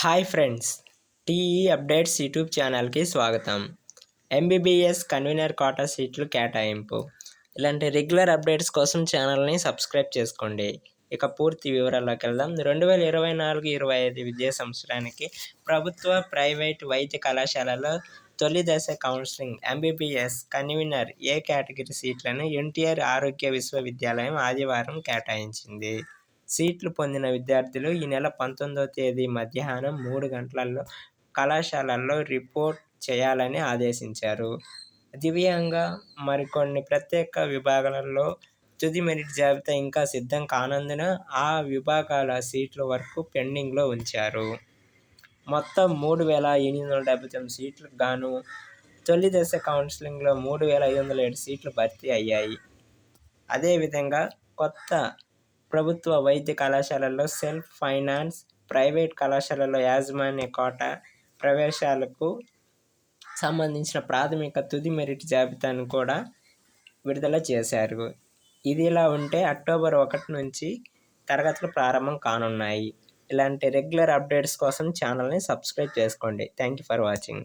Hi friends TE updates YouTube ఛానల్కి స్వాగతం. MBBS convener quota సీట్లు కేటాయింపు. ఇలాంటి రెగ్యులర్ అప్డేట్స్ కోసం ఛానల్ని సబ్స్క్రైబ్ చేసుకోండి. ఇక పూర్తి వివరాల్లోకి వెళ్దాం. రెండు వేల ఇరవై నాలుగు ఇరవై ఐదు విద్యా సంవత్సరానికి ప్రభుత్వ ప్రైవేట్ వైద్య కళాశాలలో తొలి దశ counselling MBBS convener A category సీట్లను ఎన్టీఆర్ ఆరోగ్య విశ్వవిద్యాలయం ఆదివారం కేటాయించింది. సీట్లు పొందిన విద్యార్థులు ఈ నెల పంతొమ్మిదవ తేదీ మధ్యాహ్నం మూడు గంటలలో కళాశాలల్లో రిపోర్ట్ చేయాలని ఆదేశించారు. దివ్యంగా మరికొన్ని ప్రత్యేక విభాగాలలో తుది మెరిట్ జాబితా ఇంకా సిద్ధం కానందున ఆ విభాగాల సీట్ల వరకు పెండింగ్లో ఉంచారు. మొత్తం మూడు వేల ఎనిమిది వందల డెబ్బై తొమ్మిది సీట్లకు గాను తొలి దశ కౌన్సిలింగ్లో మూడు వేల ఐదు వందల ఏడు సీట్లు భర్తీ అయ్యాయి. అదేవిధంగా కొత్త ప్రభుత్వ వైద్య కళాశాలలో సెల్ఫ్ ఫైనాన్స్ ప్రైవేట్ కళాశాలలో యాజమాన్య కోట ప్రవేశాలకు సంబంధించిన ప్రాథమిక తుది మెరిట్ జాబితాను కూడా విడుదల చేశారు. ఇది ఇలా ఉంటే అక్టోబర్ ఒకటి నుంచి తరగతులు ప్రారంభం కానున్నాయి. ఇలాంటి రెగ్యులర్ అప్డేట్స్ కోసం ఛానల్ని సబ్స్క్రైబ్ చేసుకోండి. Thank you for watching.